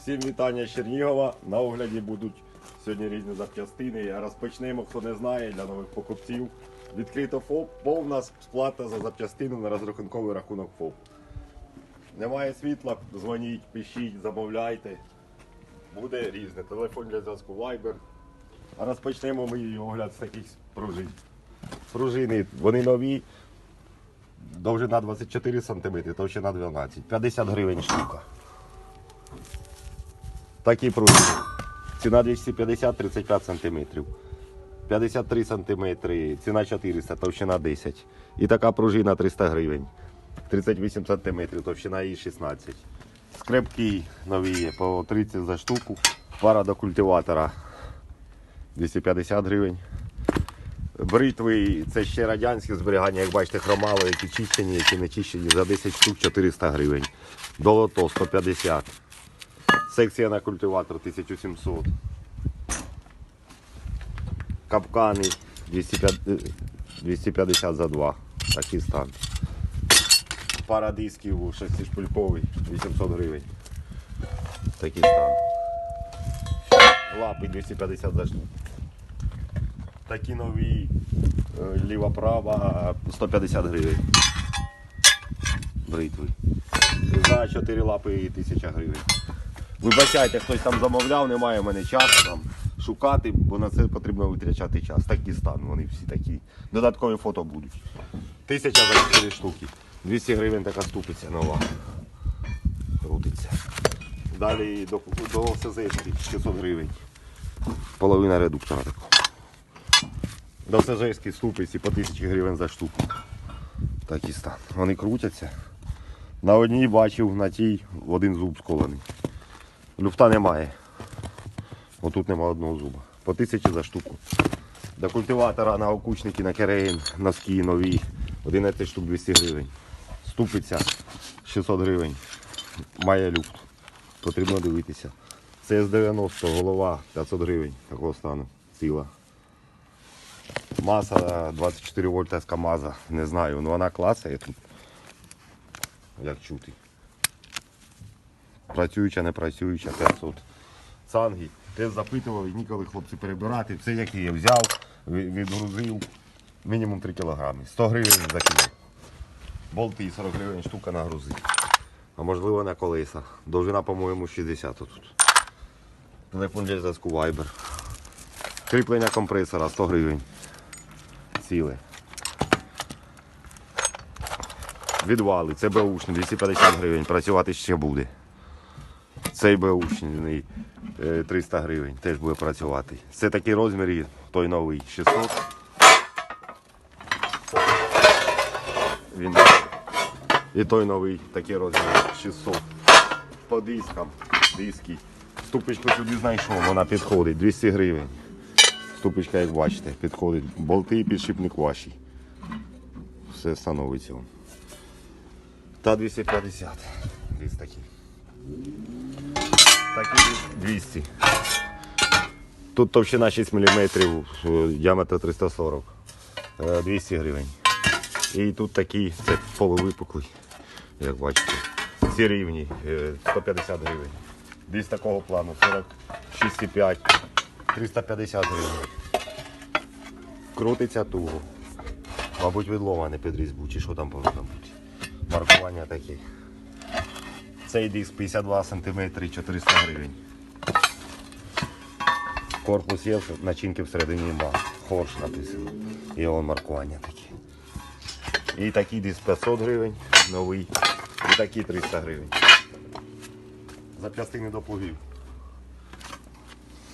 Всім вітання Чернігова. На огляді будуть сьогодні різні запчастини. Розпочнемо, хто не знає, для нових покупців. Відкрито ФОП, повна сплата за запчастину на розрахунковий рахунок ФОП. Немає світла, дзвоніть, пишіть, замовляйте. Буде різне. Телефон для зв'язку Viber. А розпочнемо ми огляд з таких пружин. Пружини, вони нові, довжина 24 см, товщина 12 50 гривень штука. Такі пружини. Ціна 250 35 см. 53 см, ціна 400, товщина 10. І така пружина 300 гривень. 38 см, товщина її 16. Скрепки нові по 30 за штуку. Пара до культиватора 250 гривень. Бритви це ще радянське зберігання, як бачите, хромало, які чищені, які не чищені, за 10 штук 400 гривень. Долото 150. Секція на культиватор 1700. Капкани 250, е, 250 за 2. Такий стан. Пара дисків 6-шпильковий 800 гривень. Такий стан. Лапи 250 за штуку. Такі нові е, ліва-права 150 гривень. Бритви. За 4 лапи 1000 гривень. Вибачайте, хтось там замовляв, немає в мене часу там шукати, бо на це потрібно витрачати час. Такий стан, вони всі такі. Додаткові фото будуть. Тисяча за 4 штуки. 200 гривень така ступиця нова. Крутиться. Далі до, до СЗшки 600 гривень. Половина редуктора такого. До СЖшки ступиці по 1000 гривень за штуку. Такий стан. Вони крутяться. На одній бачив, на тій один зуб сколений. Люфта немає. Отут нема одного зуба. По тисячі за штуку. До культиватора на окучники, на керейн, носки нові. 11 штук 200 гривень. Ступиця 600 гривень. Має люфт. Потрібно дивитися. ЦС-90, голова 500 гривень. Такого стану. Ціла. Маса 24 вольта з КАМАЗа. Не знаю, ну вона клацає тут. Як чути. Працююча, не працююча, 500. Цанги. Теж запитував, і ніколи хлопці перебирати. Все як є. Взяв, відгрузив. Мінімум 3 кілограми. 100 гривень за кіло. Болти 40 гривень штука нагрузив. А можливо на колеса. Довжина, по-моєму, 60 тут. Телефон для зв'язку Viber. Кріплення компресора 100 гривень. Ціле. Відвали, це беушний, 250 гривень, працювати ще буде. Цей беушний е, 300 гривень, теж буде працювати. Це такі розміри, той новий 600. Він і той новий такий розмір 600. По дискам, диски. Ступочку сюди знайшов, вона підходить, 200 гривень. Ступочка, як бачите, підходить. Болти і підшипник ваші. Все становиться. Та 250. Десь такі. Такі 200. Тут товщина 6 мм, діаметр 340. Е, 200 гривень. І тут такі, це полувипуклий, як бачите. Ці рівні, е, 150 гривень. Десь такого плану 46,5, 350 гривень. Крутиться туго. Мабуть, відлома не під різьбу, чи що там повинно бути. Маркування таке. Цей диск 52 см 400 гривень. Корпус є, начинки всередині нема. Хорш написано. Он маркування таке. І такий диск 500 гривень, новий. І такий 300 гривень. Запчастини до плугів.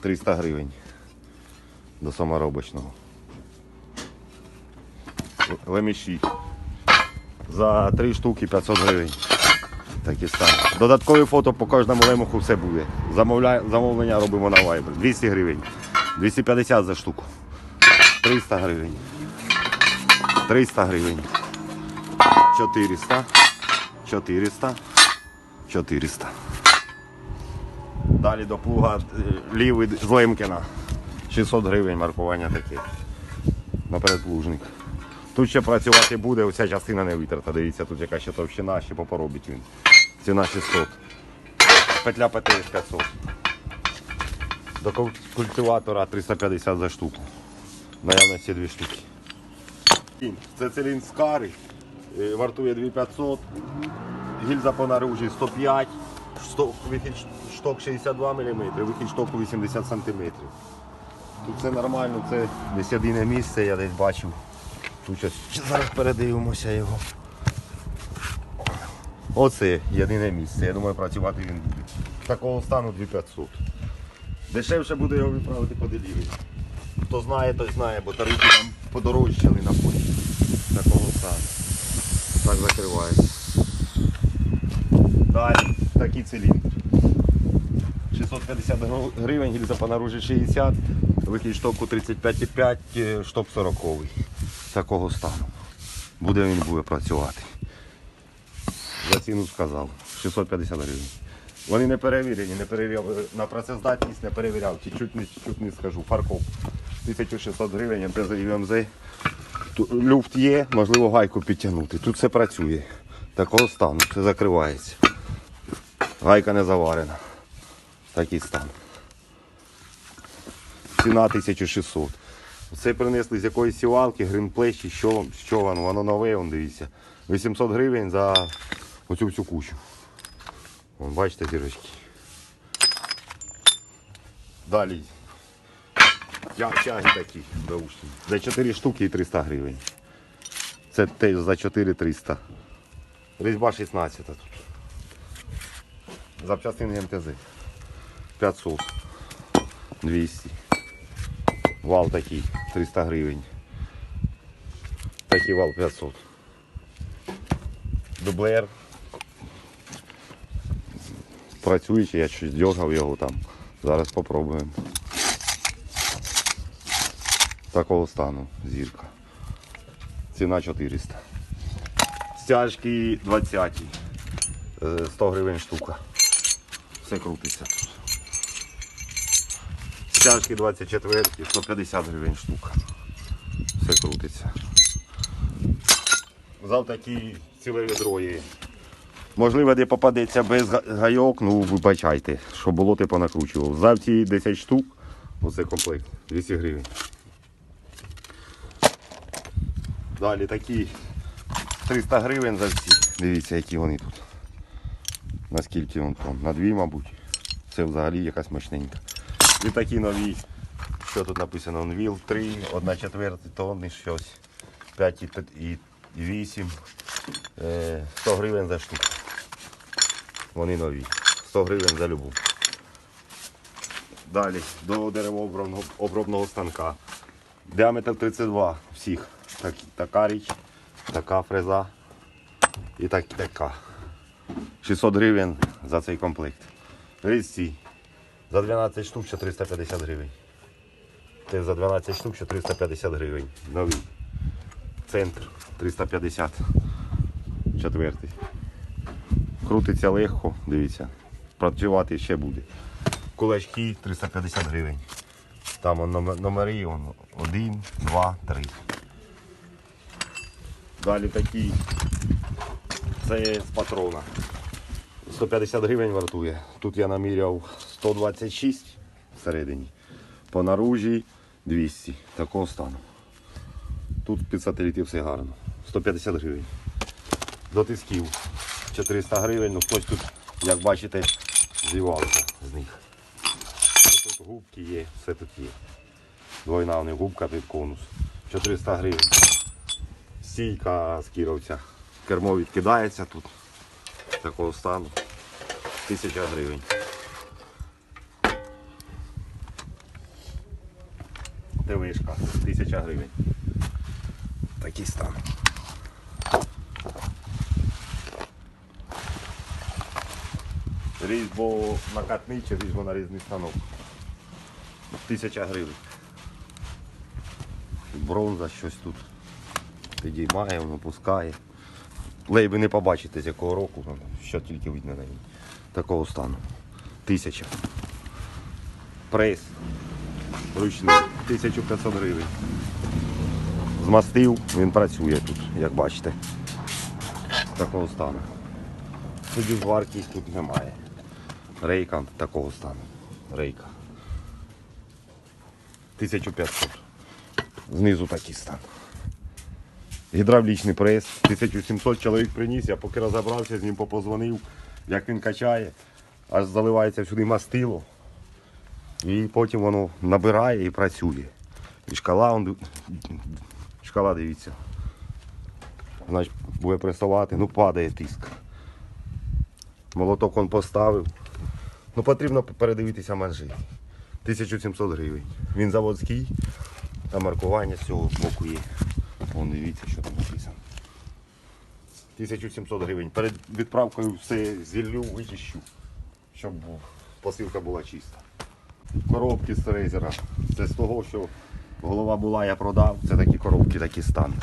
300 гривень. До саморобочного. Леміші. За 3 штуки 500 гривень. Такі самі. Додаткові фото по кожному лемуху все буде. Замовля... Замовлення робимо на Viber. 200 гривень. 250 за штуку. 300 гривень. 300 гривень. 400. 400. 400. Далі до плуга е, лівий з Лемкіна. 600 гривень маркування таке. Напередплужник. Тут ще працювати буде, оця частина не витерта. Дивіться, тут яка ще товщина, ще попоробить він. Ціна 600. Петля ПТС 500. До культиватора 350 за штуку. Наявності дві штуки. Це циліндр Скари. Е, Вартує 2500. Гільза по наружі 105. Вихід шток 62 мм, вихід штоку 80 см. Тут все нормально, це десь єдине місце, я десь бачив. Тут зараз передивимося його. Оце єдине місце. Я думаю, працювати він буде. Такого стану 2500. Дешевше буде його відправити по делівері. Хто знає, той знає, бо тарифи там подорожчали на полі. Такого стану. Так закривається. Далі такий циліндр. 650 гривень, гільза по наружі 60, вихід штоку 35,5, е, шток 40. Такого стану. Буде він буде працювати. За ціну сказав. 650 гривень. Вони не перевірені, не перевіряв на працездатність, не перевіряв, чи чуть не, чуть не скажу. Фаркоп 1600 гривень, і МЗ. Люфт є, можливо гайку підтягнути. Тут все працює. Такого стану, все закривається. Гайка не заварена. Такий стан. Ціна 1600. Це принесли з якоїсь сівалки, гринплей, чи що, що воно, воно нове, дивіться. 800 гривень за оцю всю кучу. Вон, бачите дірочки. Далі. Тяги такі беушні. За 4 штуки і 300 гривень. Це теж за 4 300. Різьба 16 тут. Запчастини МТЗ. 500. 200. Вал такий, 300 гривень. Такий вал 500. Дублер. Працюючий, я щось дергав його там. Зараз спробуємо. Такого стану зірка. Ціна 400. Стяжки 20. Е, 100 гривень штука. Все крутиться. Стяжки 24, 150 гривень штука. Все крутиться. Взяв такі ціле відро є. Можливо, де попадеться без гайок, ну вибачайте, що було, ти понакручував. Взяв ці 10 штук, оце комплект, 200 гривень. Далі такі 300 гривень за всі. Дивіться, які вони тут. Наскільки він там? На дві, мабуть. Це взагалі якась мощненька. І такі нові, що тут написано, Онвіл 3, 1 четверта тонни щось, 5 і 8, 100 гривень за штуку. Вони нові. 100 гривень за любу. Далі до деревообробного станка. Діаметр 32 всіх. Так, така річ, така фреза і так, така. 600 гривень за цей комплект. Різці. За 12 штук ще 350 гривень. Це за 12 штук ще 350 гривень. Новий. Центр 350. Четвертий. Крутиться легко, дивіться. Працювати ще буде. Кулачки 350 гривень. Там номери он, 1, 2, 3. Далі такі. Це з патрона. 150 гривень вартує. Тут я наміряв 126 всередині. По наружі 200. Такого стану. Тут під сателіти все гарно. 150 гривень. До тисків 400 гривень. Ну хтось тут, як бачите, зівався з них. Тут губки є, все тут є. Двойна у них губка під конус. 400 гривень. Стійка з кіровця. Кермо відкидається тут. Такого стану. 1000 гривень. ТВшка 1000 гривень. Такий стан. Різьбо накатний чи різьбо нарізний станок. 1000 гривень. Бронза щось тут підіймає, воно пускає. Лейби не побачите з якого року, що тільки видно на ній. Такого стану. Тисяча. Прес. Ручний. 1500 гривень. Змастив, він працює тут, як бачите. Такого стану. Тоді зварки тут немає. Рейка такого стану. Рейка. 1500. Знизу такий стан. Гідравлічний прес. 1700 чоловік приніс, я поки розібрався, з ним попозвонив, як він качає, аж заливається сюди мастило. І потім воно набирає і працює. І шкала, он, шкала дивіться. Значить, буде пресувати, ну падає тиск. Молоток он поставив. Ну потрібно передивитися манжет. 1700 гривень. Він заводський, а маркування з цього боку є. Вон дивіться, що там написано. 1700 гривень. Перед відправкою все зіллю, вичищу, щоб посилка була чиста. Коробки з рейзера. Це з того, що голова була, я продав. Це такі коробки, такий стан.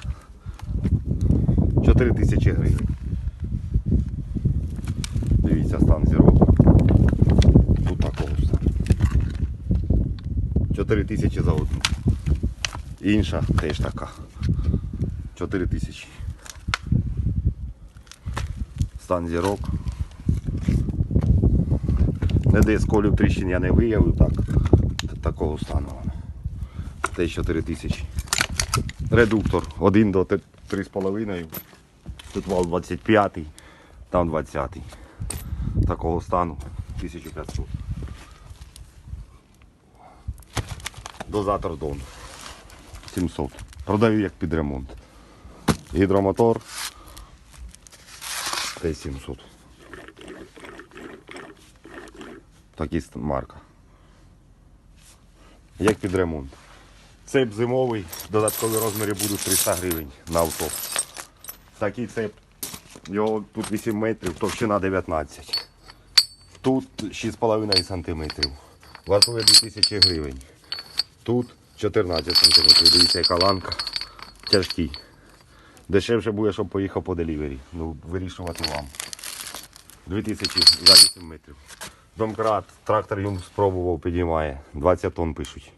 4 тисячі гривень. Дивіться, стан зірок. Тут такого стану. 4 тисячі за одну. Інша теж така. 4 тисячі. Стан зірок. Не де сколів тріщин я не виявив, так. Такого стану. Теж 4 тисячі. Редуктор 1 до 3,5. Тут вал 25, там 20. Такого стану 1500. Дозатор Дон 700. Продаю як під ремонт. Гідромотор Т700. Такі марка. Як під ремонт. Цеп зимовий, додаткові розміри будуть 300 гривень на авто. Такий цеп, його тут 8 метрів, товщина 19. Тут 6,5 см. Вартує 2000 гривень. Тут 14 см. Дивіться, яка ланка. Тяжкий. Дешевше буде, щоб поїхав по делівері. Ну, вирішувати вам. 2000 за 8 метрів. Домкрат, трактор йому спробував, підіймає. 20 тонн пишуть.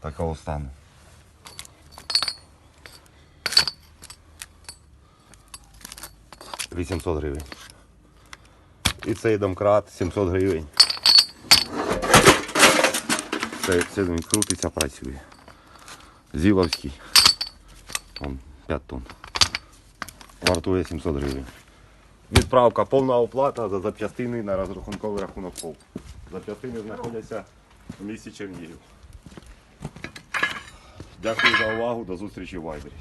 Такого стану. Вісімсот гривень. І цей домкрат 700 гривень. Це, це він крутиться, працює. Зіловський. Он 5 тонн. Вартує 700 гривень. Відправка, повна оплата за запчастини на розрахунковий рахунок пол. Запчастини знаходяться в місті Чернігів. Дякую за увагу. До зустрічі в Вайбері.